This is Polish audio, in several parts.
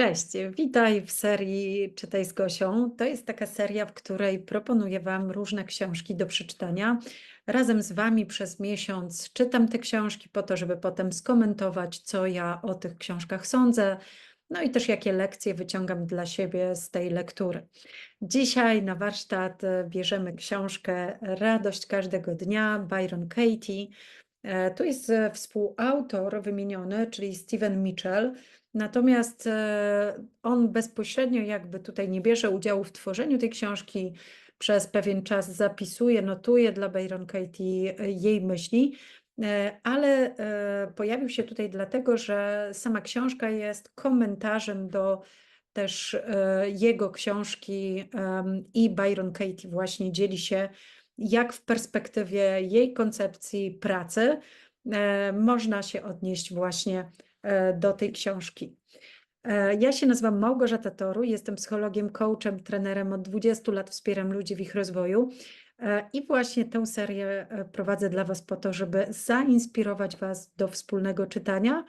Cześć, witaj w serii Czytaj z Gosią. To jest taka seria, w której proponuję Wam różne książki do przeczytania. Razem z Wami przez miesiąc czytam te książki po to, żeby potem skomentować, co ja o tych książkach sądzę, no i też jakie lekcje wyciągam dla siebie z tej lektury. Dzisiaj na warsztat bierzemy książkę Radość każdego dnia Byron Katie. E, Tu jest e, współautor wymieniony, czyli Steven Mitchell. Natomiast e, on bezpośrednio jakby tutaj nie bierze udziału w tworzeniu tej książki, przez pewien czas zapisuje, notuje dla Byron Katie jej myśli, ale pojawił się tutaj dlatego, że sama książka jest komentarzem do też jego książki i Byron Katie właśnie dzieli się, jak w perspektywie jej koncepcji pracy można się odnieść właśnie E, do tej książki. E, ja się nazywam Małgorzata Toru, jestem psychologiem, coachem, trenerem od 20 lat, wspieram ludzi w ich rozwoju. E, I właśnie tę serię prowadzę dla Was po to, żeby zainspirować Was do wspólnego czytania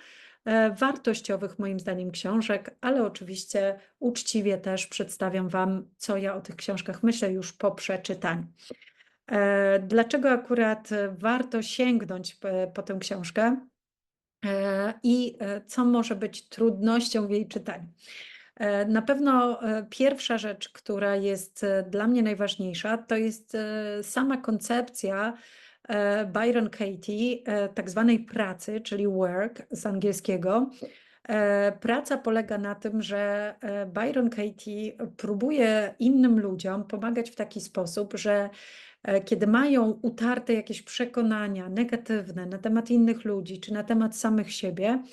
wartościowych, moim zdaniem, książek, ale oczywiście uczciwie też przedstawiam Wam, co ja o tych książkach myślę już po przeczytaniu. Dlaczego akurat warto sięgnąć po tę książkę? E, i e, co może być trudnością w jej czytaniu. E, na pewno pierwsza rzecz, która jest dla mnie najważniejsza, to jest sama koncepcja Byron Katie, tak zwanej pracy, czyli work z angielskiego. Praca polega na tym, że Byron Katie próbuje innym ludziom pomagać w taki sposób, że E, kiedy mają utarte jakieś przekonania negatywne na temat innych ludzi czy na temat samych siebie,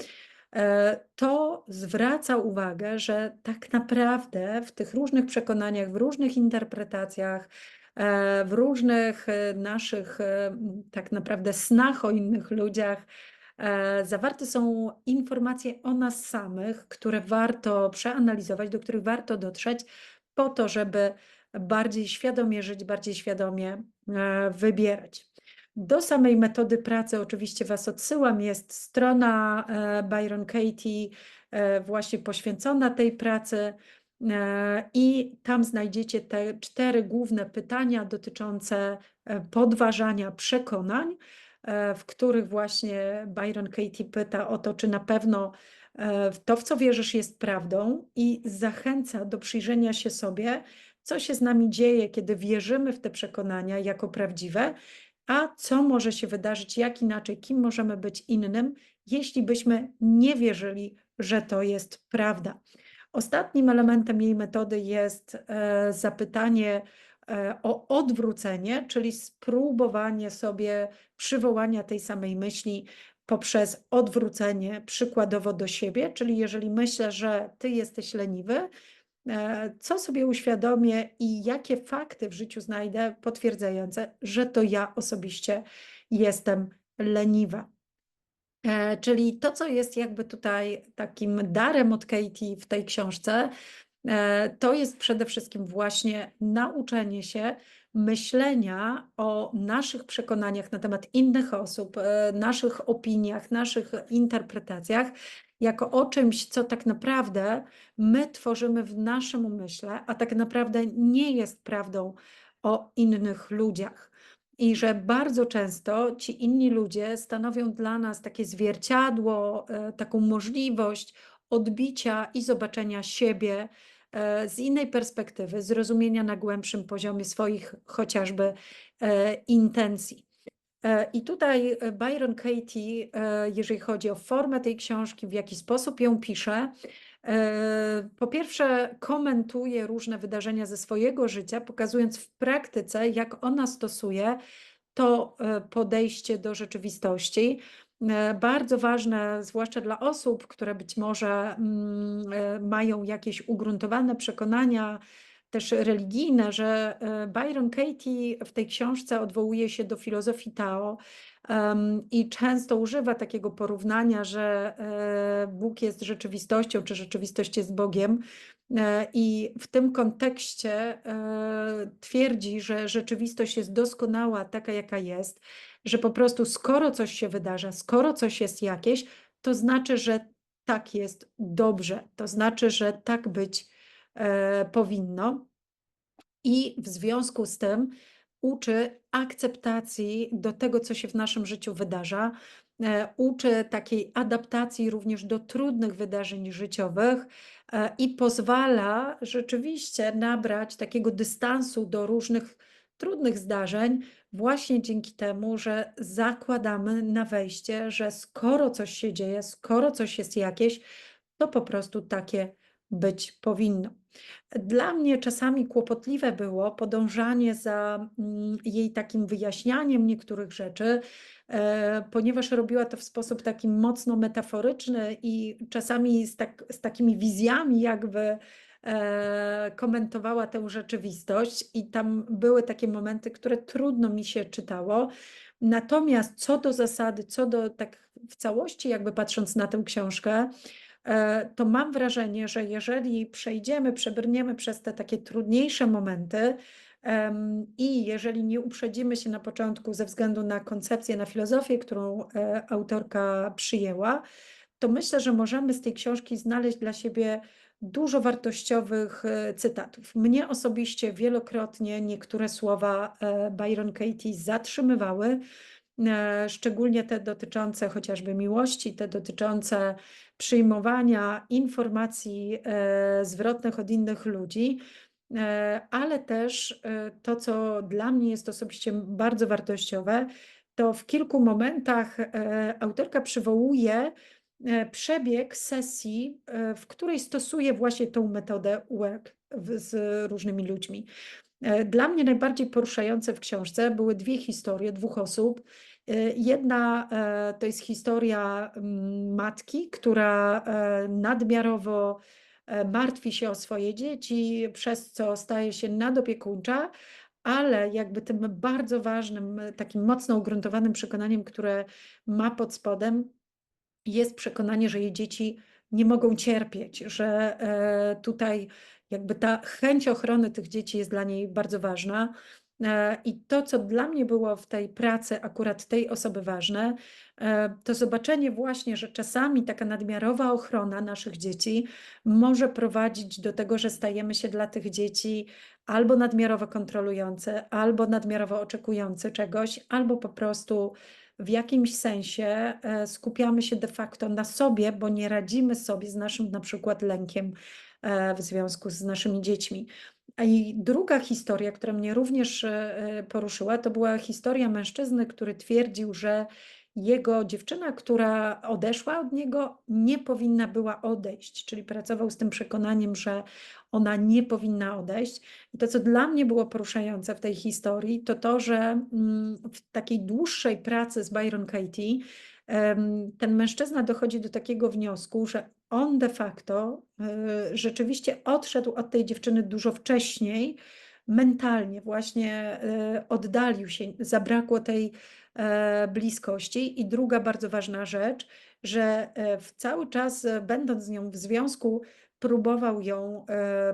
e, to zwraca uwagę, że tak naprawdę w tych różnych przekonaniach, w różnych interpretacjach, e, w różnych naszych tak naprawdę snach o innych ludziach, zawarte są informacje o nas samych, które warto przeanalizować, do których warto dotrzeć, po to, żeby bardziej świadomie żyć, bardziej świadomie e, wybierać. Do samej metody pracy oczywiście Was odsyłam. Jest strona e, Byron Katie e, właśnie poświęcona tej pracy i tam znajdziecie te cztery główne pytania dotyczące podważania przekonań, w których właśnie Byron Katie pyta o to, czy na pewno to, w co wierzysz, jest prawdą i zachęca do przyjrzenia się sobie, co się z nami dzieje, kiedy wierzymy w te przekonania jako prawdziwe, a co może się wydarzyć, jak inaczej, kim możemy być innym, jeśli byśmy nie wierzyli, że to jest prawda. Ostatnim elementem jej metody jest e, zapytanie e, o odwrócenie, czyli spróbowanie sobie przywołania tej samej myśli poprzez odwrócenie przykładowo do siebie, czyli jeżeli myślę, że ty jesteś leniwy, co sobie uświadomię i jakie fakty w życiu znajdę potwierdzające, że to ja osobiście jestem leniwa. E, czyli to, co jest jakby tutaj takim darem od Katie w tej książce, e, to jest przede wszystkim właśnie nauczenie się myślenia o naszych przekonaniach na temat innych osób, naszych opiniach, naszych interpretacjach jako o czymś, co tak naprawdę my tworzymy w naszym umyśle, a tak naprawdę nie jest prawdą o innych ludziach. I że bardzo często ci inni ludzie stanowią dla nas takie zwierciadło, e, taką możliwość odbicia i zobaczenia siebie e, z innej perspektywy, zrozumienia na głębszym poziomie swoich chociażby e, intencji. E, I tutaj e, Byron Katie, e, jeżeli chodzi o formę tej książki, w jaki sposób ją pisze, po pierwsze komentuje różne wydarzenia ze swojego życia, pokazując w praktyce, jak ona stosuje to podejście do rzeczywistości. Bardzo ważne, zwłaszcza dla osób, które być może mm, mają jakieś ugruntowane przekonania, też religijne, że e, Byron Katie w tej książce odwołuje się do filozofii Tao um, i często używa takiego porównania, że e, Bóg jest rzeczywistością, czy rzeczywistość jest Bogiem. E, I w tym kontekście twierdzi, że rzeczywistość jest doskonała, taka jaka jest, że po prostu skoro coś się wydarza, skoro coś jest jakieś, to znaczy, że tak jest dobrze. To znaczy, że tak być powinno. I w związku z tym uczy akceptacji do tego, co się w naszym życiu wydarza, e, uczy takiej adaptacji również do trudnych wydarzeń życiowych e, i pozwala rzeczywiście nabrać takiego dystansu do różnych trudnych zdarzeń, właśnie dzięki temu, że zakładamy na wejście, że skoro coś się dzieje, skoro coś jest jakieś, to po prostu takie być powinno. Dla mnie czasami kłopotliwe było podążanie za mm, jej takim wyjaśnianiem niektórych rzeczy, e, ponieważ robiła to w sposób taki mocno metaforyczny i czasami z, tak, z takimi wizjami, jakby e, komentowała tę rzeczywistość, i tam były takie momenty, które trudno mi się czytało. Natomiast co do zasady, co do tak w całości, jakby patrząc na tę książkę, to mam wrażenie, że jeżeli przejdziemy, przebrniemy przez te takie trudniejsze momenty i jeżeli nie uprzedzimy się na początku ze względu na koncepcję, na filozofię, którą e, autorka przyjęła, to myślę, że możemy z tej książki znaleźć dla siebie dużo wartościowych e, cytatów. Mnie osobiście wielokrotnie niektóre słowa Byron Katie zatrzymywały, szczególnie te dotyczące chociażby miłości, te dotyczące przyjmowania informacji e, zwrotnych od innych ludzi, e, ale też e, to, co dla mnie jest osobiście bardzo wartościowe, to w kilku momentach autorka przywołuje przebieg sesji, w której stosuje właśnie tą metodę work z różnymi ludźmi. Dla mnie najbardziej poruszające w książce były dwie historie dwóch osób. Jedna to jest historia mm, matki, która nadmiarowo martwi się o swoje dzieci, przez co staje się nadopiekuńcza, ale jakby tym bardzo ważnym, takim mocno ugruntowanym przekonaniem, które ma pod spodem, jest przekonanie, że jej dzieci nie mogą cierpieć, że tutaj jakby ta chęć ochrony tych dzieci jest dla niej bardzo ważna. E, I to, co dla mnie było w tej pracy, akurat tej osoby ważne, e, to zobaczenie właśnie, że czasami taka nadmiarowa ochrona naszych dzieci może prowadzić do tego, że stajemy się dla tych dzieci albo nadmiarowo kontrolujące, albo nadmiarowo oczekujące czegoś, albo po prostu w jakimś sensie e, skupiamy się de facto na sobie, bo nie radzimy sobie z naszym na przykład lękiem w związku z naszymi dziećmi. I druga historia, która mnie również e, e, poruszyła, to była historia mężczyzny, który twierdził, że jego dziewczyna, która odeszła od niego, nie powinna była odejść, czyli pracował z tym przekonaniem, że ona nie powinna odejść. I to, co dla mnie było poruszające w tej historii, to to, że mm, w takiej dłuższej pracy z Byron Katie, ten mężczyzna dochodzi do takiego wniosku, że on de facto y, rzeczywiście odszedł od tej dziewczyny dużo wcześniej, mentalnie właśnie y, oddalił się, zabrakło tej bliskości. I druga bardzo ważna rzecz, że e, w cały czas, e, będąc z nią w związku, próbował ją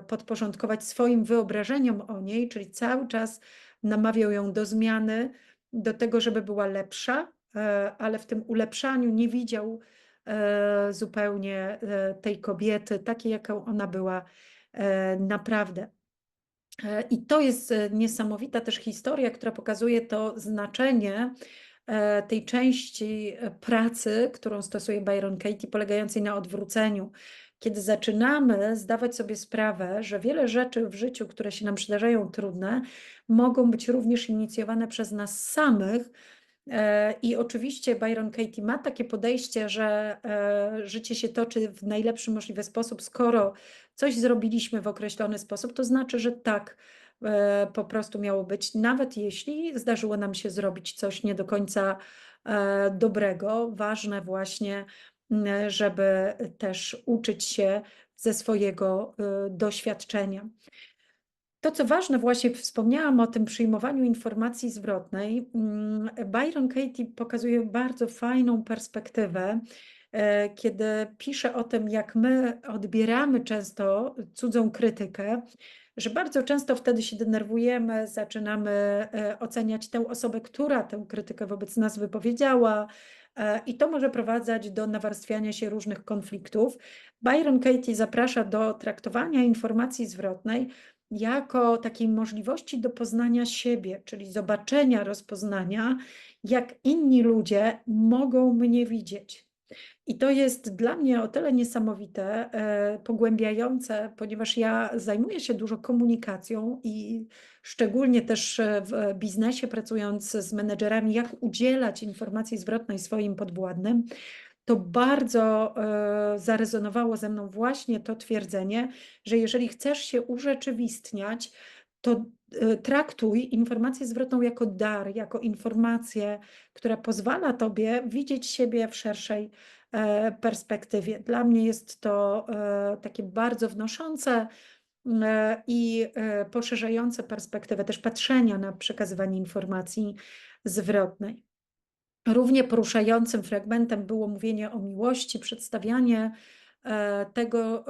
podporządkować swoim wyobrażeniom o niej, czyli cały czas namawiał ją do zmiany, do tego, żeby była lepsza, ale w tym ulepszaniu nie widział E, zupełnie e, tej kobiety, takiej, jaką ona była e, naprawdę. I to jest niesamowita też historia, która pokazuje to znaczenie tej części pracy, którą stosuje Byron Katie, polegającej na odwróceniu. Kiedy zaczynamy zdawać sobie sprawę, że wiele rzeczy w życiu, które się nam przydarzają trudne, mogą być również inicjowane przez nas samych, E, I oczywiście Byron Katie ma takie podejście, że e, życie się toczy w najlepszy możliwy sposób. Skoro coś zrobiliśmy w określony sposób, to znaczy, że tak e, po prostu miało być, nawet jeśli zdarzyło nam się zrobić coś nie do końca dobrego. Ważne właśnie, żeby też uczyć się ze swojego doświadczenia. To, co ważne, właśnie wspomniałam o tym przyjmowaniu informacji zwrotnej. Mm, Byron Katie pokazuje bardzo fajną perspektywę, e, kiedy pisze o tym, jak my odbieramy często cudzą krytykę, że bardzo często wtedy się denerwujemy, zaczynamy e, oceniać tę osobę, która tę krytykę wobec nas wypowiedziała, e, i to może prowadzać do nawarstwiania się różnych konfliktów. Byron Katie zaprasza do traktowania informacji zwrotnej jako takiej możliwości do poznania siebie, czyli zobaczenia, rozpoznania, jak inni ludzie mogą mnie widzieć. I to jest dla mnie o tyle niesamowite, e, pogłębiające, ponieważ ja zajmuję się dużo komunikacją i szczególnie też e, w biznesie, pracując z menedżerami, jak udzielać informacji zwrotnej swoim podwładnym, to bardzo e, zarezonowało ze mną właśnie to twierdzenie, że jeżeli chcesz się urzeczywistniać, to traktuj informację zwrotną jako dar, jako informację, która pozwala tobie widzieć siebie w szerszej E, perspektywie. Dla mnie jest to e, takie bardzo wnoszące e, i poszerzające perspektywę też patrzenia na przekazywanie informacji zwrotnej. Równie poruszającym fragmentem było mówienie o miłości, przedstawianie tego,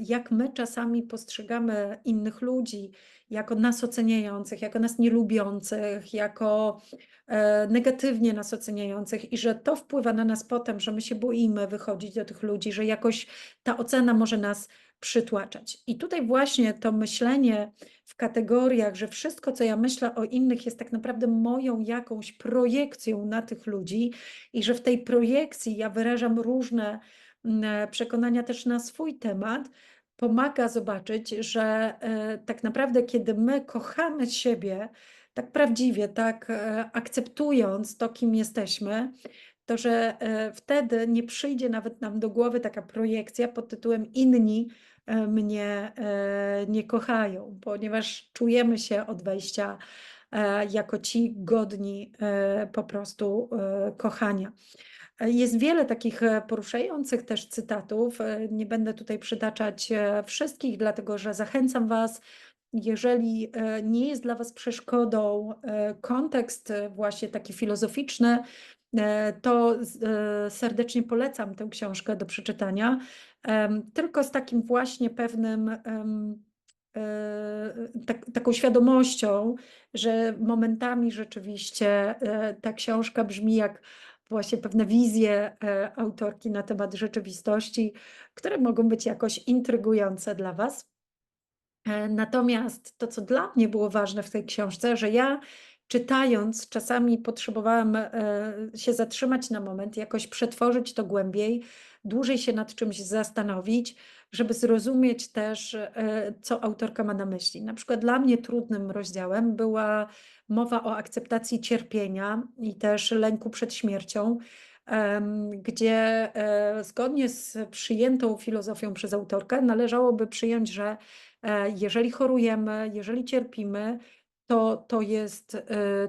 jak my czasami postrzegamy innych ludzi jako nas oceniających, jako nas nielubiących, jako E, negatywnie nas oceniających i że to wpływa na nas potem, że my się boimy wychodzić do tych ludzi, że jakoś ta ocena może nas przytłaczać. I tutaj właśnie to myślenie w kategoriach, że wszystko, co ja myślę o innych, jest tak naprawdę moją jakąś projekcją na tych ludzi i że w tej projekcji ja wyrażam różne mm, przekonania też na swój temat, pomaga zobaczyć, że e, tak naprawdę, kiedy my kochamy siebie, tak prawdziwie, tak e, akceptując to, kim jesteśmy, to że e, wtedy nie przyjdzie nawet nam do głowy taka projekcja pod tytułem inni e, mnie nie kochają, ponieważ czujemy się od wejścia jako ci godni po prostu kochania. Jest wiele takich poruszających też cytatów. Nie będę tutaj przytaczać wszystkich, dlatego że zachęcam Was jeżeli e, nie jest dla Was przeszkodą e, kontekst e, właśnie taki filozoficzny, to serdecznie polecam tę książkę do przeczytania, tylko z takim właśnie pewnym, tak, taką świadomością, że momentami rzeczywiście ta książka brzmi jak właśnie pewne wizje autorki na temat rzeczywistości, które mogą być jakoś intrygujące dla Was. E, natomiast to, co dla mnie było ważne w tej książce, że ja czytając czasami potrzebowałam e, się zatrzymać na moment, jakoś przetworzyć to głębiej, dłużej się nad czymś zastanowić, żeby zrozumieć też, e, co autorka ma na myśli. Na przykład dla mnie trudnym rozdziałem była mowa o akceptacji cierpienia i też lęku przed śmiercią, gdzie zgodnie z przyjętą filozofią przez autorkę należałoby przyjąć, że E, jeżeli chorujemy, jeżeli cierpimy, to, to jest e,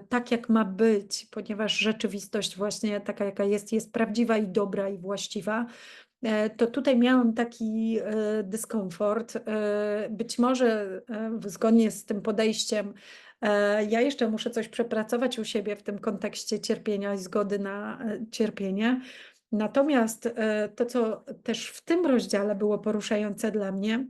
tak, jak ma być, ponieważ rzeczywistość właśnie taka, jaka jest, jest prawdziwa i dobra i właściwa. E, to tutaj miałam taki dyskomfort. Być może zgodnie z tym podejściem, ja jeszcze muszę coś przepracować u siebie w tym kontekście cierpienia i zgody na cierpienie. Natomiast to, co też w tym rozdziale było poruszające dla mnie,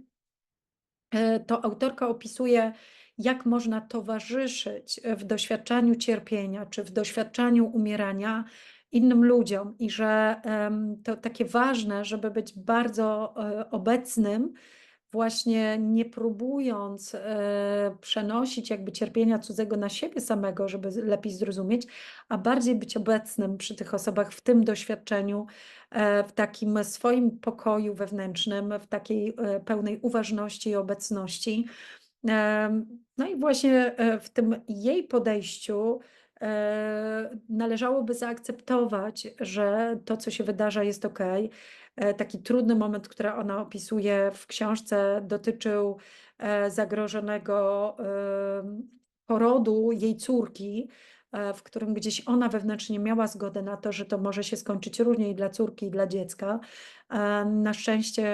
E, to autorka opisuje, jak można towarzyszyć w doświadczaniu cierpienia czy w doświadczaniu umierania innym ludziom i że to takie ważne, żeby być bardzo e, obecnym właśnie nie próbując e, przenosić jakby cierpienia cudzego na siebie samego, żeby lepiej zrozumieć, a bardziej być obecnym przy tych osobach w tym doświadczeniu, e, w takim swoim pokoju wewnętrznym, w takiej pełnej uważności i obecności. No i właśnie w tym jej podejściu należałoby zaakceptować, że to, co się wydarza, jest ok, E, taki trudny moment, który ona opisuje w książce, dotyczył e, zagrożonego porodu jej córki, e, w którym gdzieś ona wewnętrznie miała zgodę na to, że to może się skończyć różnie i dla córki, i dla dziecka. Na szczęście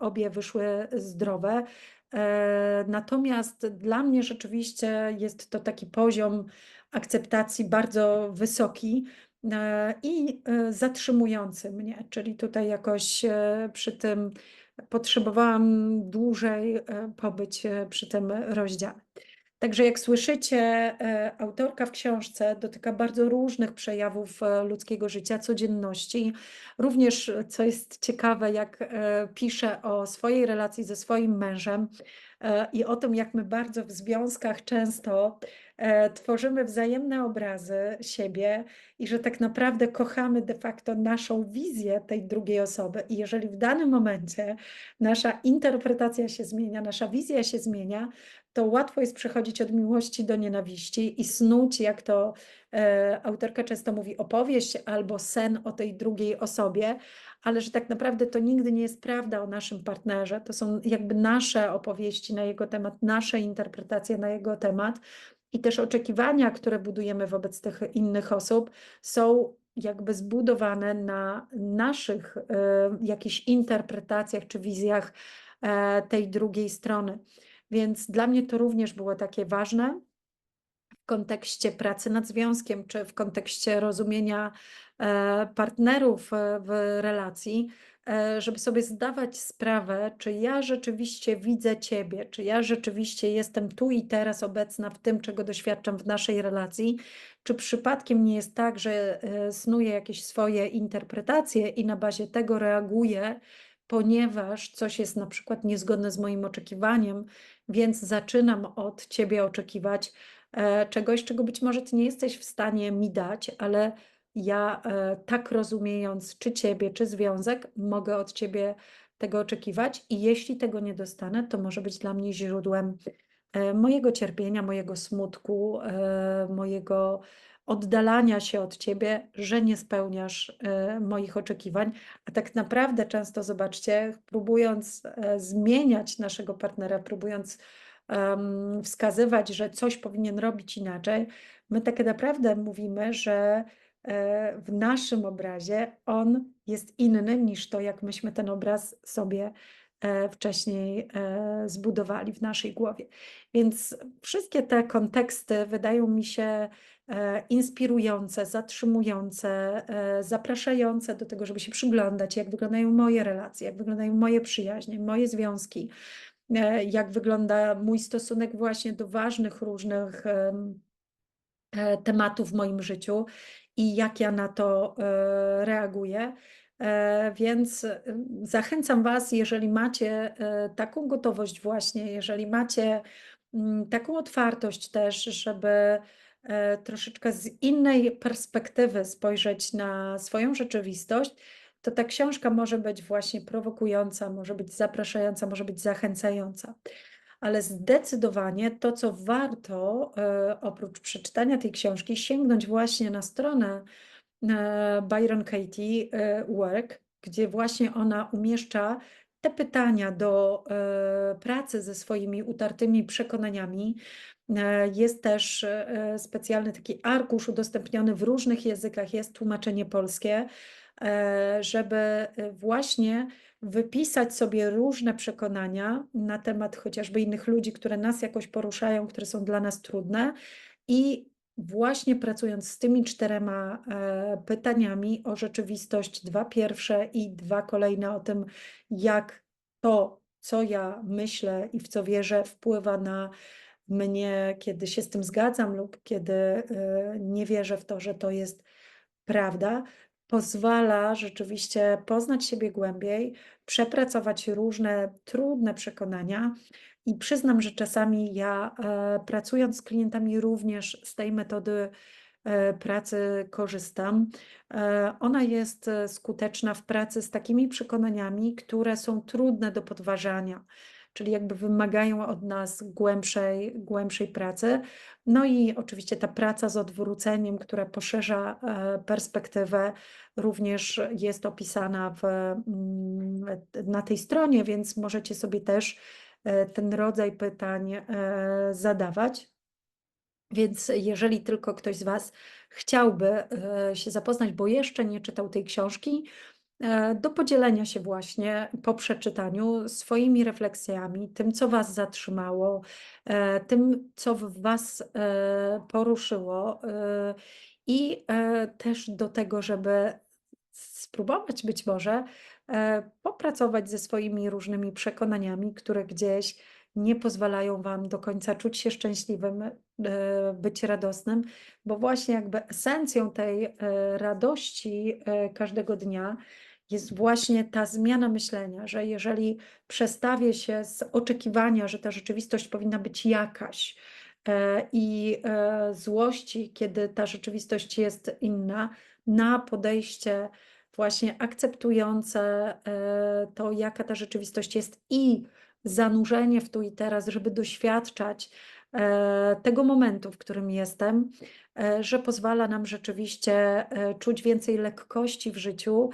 obie wyszły zdrowe. Natomiast dla mnie rzeczywiście jest to taki poziom akceptacji bardzo wysoki, E, i e, zatrzymujący mnie, czyli tutaj jakoś e, przy tym potrzebowałam dłużej pobyć przy tym rozdziale. Także jak słyszycie, e, autorka w książce dotyka bardzo różnych przejawów e, ludzkiego życia, codzienności. Również, e, co jest ciekawe, jak pisze o swojej relacji ze swoim mężem i o tym, jak my bardzo w związkach często tworzymy wzajemne obrazy siebie i że tak naprawdę kochamy de facto naszą wizję tej drugiej osoby. I jeżeli w danym momencie nasza interpretacja się zmienia, nasza wizja się zmienia, to łatwo jest przechodzić od miłości do nienawiści i snuć, jak to e, autorka często mówi, opowieść albo sen o tej drugiej osobie, ale że tak naprawdę to nigdy nie jest prawda o naszym partnerze. To są jakby nasze opowieści na jego temat, nasze interpretacje na jego temat i też oczekiwania, które budujemy wobec tych innych osób, są jakby zbudowane na naszych y, jakichś interpretacjach czy wizjach e, tej drugiej strony. Więc dla mnie to również było takie ważne w kontekście pracy nad związkiem, czy w kontekście rozumienia e, partnerów e, w relacji, e, żeby sobie zdawać sprawę, czy ja rzeczywiście widzę Ciebie, czy ja rzeczywiście jestem tu i teraz obecna w tym, czego doświadczam w naszej relacji, czy przypadkiem nie jest tak, że snuję jakieś swoje interpretacje i na bazie tego reaguję, ponieważ coś jest na przykład niezgodne z moim oczekiwaniem, więc zaczynam od ciebie oczekiwać e, czegoś, czego być może ty nie jesteś w stanie mi dać, ale ja e, tak rozumiejąc, czy ciebie, czy związek, mogę od ciebie tego oczekiwać, i jeśli tego nie dostanę, to może być dla mnie źródłem e, mojego cierpienia, mojego smutku, mojego oddalania się od ciebie, że nie spełniasz moich oczekiwań. A tak naprawdę często zobaczcie, próbując zmieniać naszego partnera, próbując wskazywać, że coś powinien robić inaczej, my tak naprawdę mówimy, że e, w naszym obrazie on jest inny niż to, jak myśmy ten obraz sobie e, wcześniej e, zbudowali w naszej głowie. Więc wszystkie te konteksty wydają mi się inspirujące, zatrzymujące, zapraszające do tego, żeby się przyglądać, jak wyglądają moje relacje, jak wyglądają moje przyjaźnie, moje związki, E, jak wygląda mój stosunek właśnie do ważnych różnych e, tematów w moim życiu i jak ja na to e, reaguję. Więc zachęcam Was, jeżeli macie taką gotowość, właśnie, jeżeli macie mm, taką otwartość też, żeby troszeczkę z innej perspektywy spojrzeć na swoją rzeczywistość, to ta książka może być właśnie prowokująca, może być zapraszająca, może być zachęcająca. Ale zdecydowanie to, co warto e, oprócz przeczytania tej książki, sięgnąć właśnie na stronę e, Byron Katie e, Work, gdzie właśnie ona umieszcza te pytania do pracy ze swoimi utartymi przekonaniami. Jest też specjalny taki arkusz udostępniony w różnych językach, jest tłumaczenie polskie. E, żeby e, właśnie wypisać sobie różne przekonania na temat chociażby innych ludzi, które nas jakoś poruszają, które są dla nas trudne i właśnie pracując z tymi czterema e, pytaniami o rzeczywistość, dwa pierwsze i dwa kolejne o tym, jak to, co ja myślę i w co wierzę, wpływa na mnie, kiedy się z tym zgadzam lub kiedy nie wierzę w to, że to jest prawda, pozwala rzeczywiście poznać siebie głębiej, przepracować różne trudne przekonania. I przyznam, że czasami ja e, pracując z klientami również z tej metody e, pracy korzystam. E, ona jest skuteczna w pracy z takimi przekonaniami, które są trudne do podważania czyli jakby wymagają od nas głębszej, głębszej pracy. No i oczywiście ta praca z odwróceniem, która poszerza e, perspektywę, również jest opisana w, mm, na tej stronie, więc możecie sobie też e, ten rodzaj pytań e, zadawać. Więc jeżeli tylko ktoś z Was chciałby się zapoznać, bo jeszcze nie czytał tej książki, do podzielenia się właśnie po przeczytaniu swoimi refleksjami, tym, co Was zatrzymało, e, tym, co w Was e, poruszyło, i też do tego, żeby spróbować być może popracować ze swoimi różnymi przekonaniami, które gdzieś nie pozwalają Wam do końca czuć się szczęśliwym, e, być radosnym, bo właśnie jakby esencją tej e, radości e, każdego dnia jest właśnie ta zmiana myślenia, że jeżeli przestawię się z oczekiwania, że ta rzeczywistość powinna być jakaś i złości, kiedy ta rzeczywistość jest inna, na podejście właśnie akceptujące to, jaka ta rzeczywistość jest i zanurzenie w tu i teraz, żeby doświadczać e, tego momentu, w którym jestem, e, że pozwala nam rzeczywiście e, czuć więcej lekkości w życiu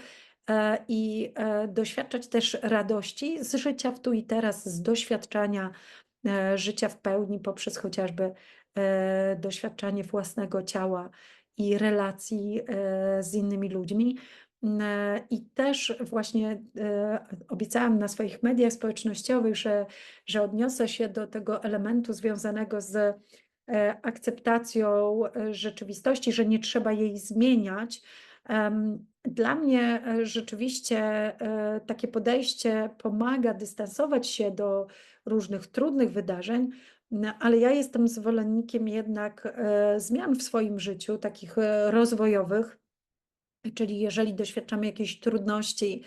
i doświadczać też radości z życia w tu i teraz, z doświadczania życia w pełni poprzez chociażby doświadczanie własnego ciała i relacji z innymi ludźmi. E, I też właśnie e, obiecałam na swoich mediach społecznościowych, że, że odniosę się do tego elementu związanego z e, akceptacją rzeczywistości, że nie trzeba jej zmieniać. Dla mnie rzeczywiście takie podejście pomaga dystansować się do różnych trudnych wydarzeń, ale ja jestem zwolennikiem jednak zmian w swoim życiu, takich rozwojowych. Czyli jeżeli doświadczamy jakiejś trudności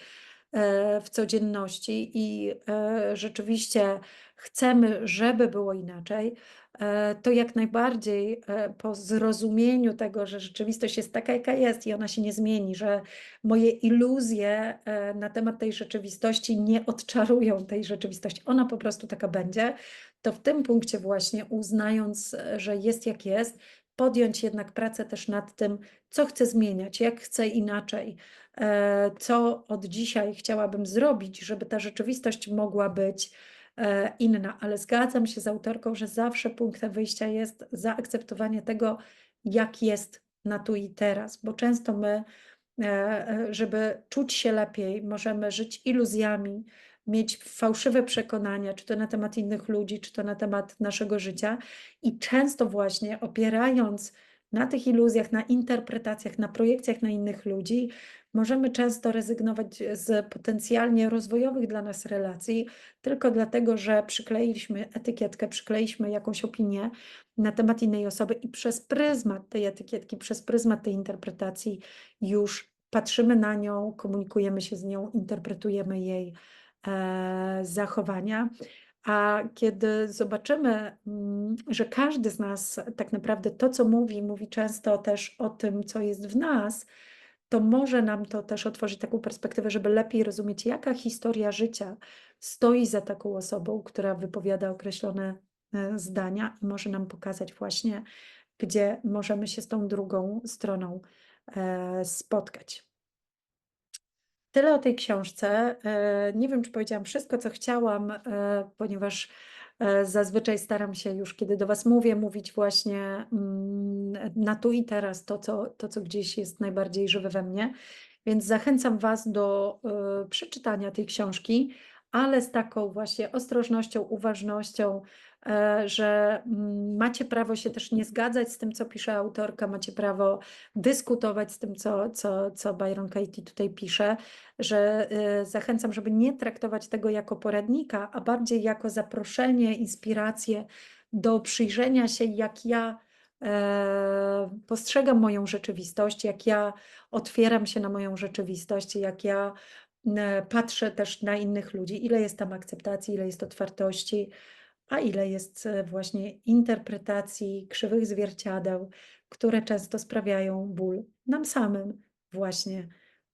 e, w codzienności i e, rzeczywiście chcemy, żeby było inaczej, e, to jak najbardziej po zrozumieniu tego, że rzeczywistość jest taka, jaka jest i ona się nie zmieni, że moje iluzje na temat tej rzeczywistości nie odczarują tej rzeczywistości, ona po prostu taka będzie, to w tym punkcie właśnie uznając, że jest jak jest, podjąć jednak pracę też nad tym, co chcę zmieniać, jak chcę inaczej, e, co od dzisiaj chciałabym zrobić, żeby ta rzeczywistość mogła być e, inna. Ale zgadzam się z autorką, że zawsze punktem wyjścia jest zaakceptowanie tego, jak jest na tu i teraz, bo często my, e, żeby czuć się lepiej, możemy żyć iluzjami, mieć fałszywe przekonania, czy to na temat innych ludzi, czy to na temat naszego życia. I często właśnie opierając na tych iluzjach, na interpretacjach, na projekcjach na innych ludzi, możemy często rezygnować z potencjalnie rozwojowych dla nas relacji, tylko dlatego, że przykleiliśmy etykietkę, przykleiliśmy jakąś opinię na temat innej osoby i przez pryzmat tej etykietki, przez pryzmat tej interpretacji już patrzymy na nią, komunikujemy się z nią, interpretujemy jej E, zachowania. A kiedy zobaczymy, mm, że każdy z nas tak naprawdę to, co mówi, mówi często też o tym, co jest w nas, to może nam to też otworzyć taką perspektywę, żeby lepiej rozumieć, jaka historia życia stoi za taką osobą, która wypowiada określone e, zdania i może nam pokazać właśnie, gdzie możemy się z tą drugą stroną e, spotkać. Tyle o tej książce. E, nie wiem, czy powiedziałam wszystko, co chciałam, e, ponieważ e, zazwyczaj staram się już, kiedy do Was mówię, mówić właśnie mm, na tu i teraz to, co, to, co gdzieś jest najbardziej żywe we mnie. Więc zachęcam Was do przeczytania tej książki, ale z taką właśnie ostrożnością, uważnością, że mm, macie prawo się też nie zgadzać z tym, co pisze autorka, macie prawo dyskutować z tym, co, co, co Byron Katie tutaj pisze, że e, zachęcam, żeby nie traktować tego jako poradnika, a bardziej jako zaproszenie, inspirację do przyjrzenia się, jak ja e, postrzegam moją rzeczywistość, jak ja otwieram się na moją rzeczywistość, jak ja patrzę też na innych ludzi, ile jest tam akceptacji, ile jest otwartości, a ile jest e, właśnie interpretacji krzywych zwierciadeł, które często sprawiają ból nam samym, właśnie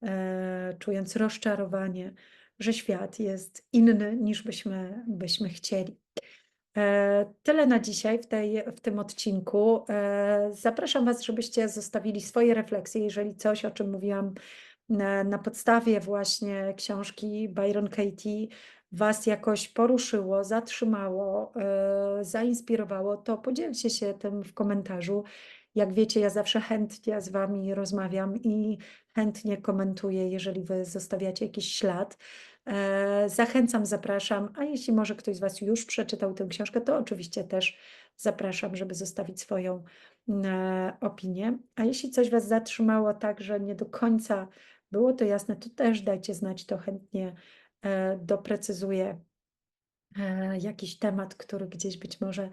e, czując rozczarowanie, że świat jest inny niż byśmy, byśmy chcieli. E, tyle na dzisiaj w, tej, w tym odcinku. E, zapraszam Was, żebyście zostawili swoje refleksje, jeżeli coś, o czym mówiłam na, na podstawie właśnie książki Byron Katie, Was jakoś poruszyło, zatrzymało, yy, zainspirowało, to podzielcie się tym w komentarzu. Jak wiecie, ja zawsze chętnie z Wami rozmawiam i chętnie komentuję, jeżeli Wy zostawiacie jakiś ślad. E, zachęcam, zapraszam, a jeśli może ktoś z Was już przeczytał tę książkę, to oczywiście też zapraszam, żeby zostawić swoją e, opinię. A jeśli coś Was zatrzymało tak, że nie do końca było to jasne, to też dajcie znać, to chętnie E, doprecyzuję e, jakiś temat, który gdzieś być może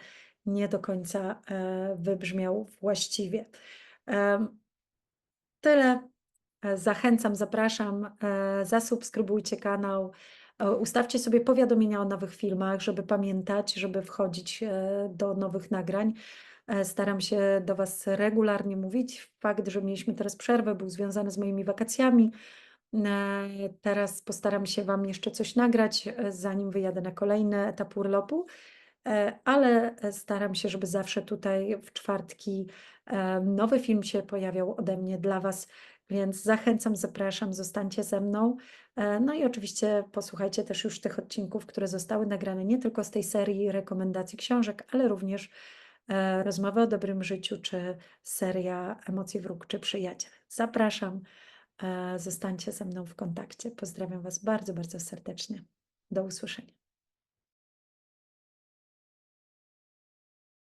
nie do końca e, wybrzmiał właściwie. Tyle. Zachęcam, zapraszam. Zasubskrybujcie kanał. Ustawcie sobie powiadomienia o nowych filmach, żeby pamiętać, żeby wchodzić do nowych nagrań. E, Staram się do Was regularnie mówić. Fakt, że mieliśmy teraz przerwę, był związany z moimi wakacjami. E, Teraz postaram się Wam jeszcze coś nagrać, e, zanim wyjadę na kolejny etap urlopu, ale staram się, żeby zawsze tutaj w czwartki nowy film się pojawiał ode mnie dla Was, więc zachęcam, zapraszam, zostańcie ze mną. No i oczywiście posłuchajcie też już tych odcinków, które zostały nagrane nie tylko z tej serii rekomendacji książek, ale również rozmowy o dobrym życiu, czy seria Emocje wróg, czy przyjaciel. Zapraszam. E, Zostańcie ze mną w kontakcie. Pozdrawiam Was bardzo, bardzo serdecznie. Do usłyszenia.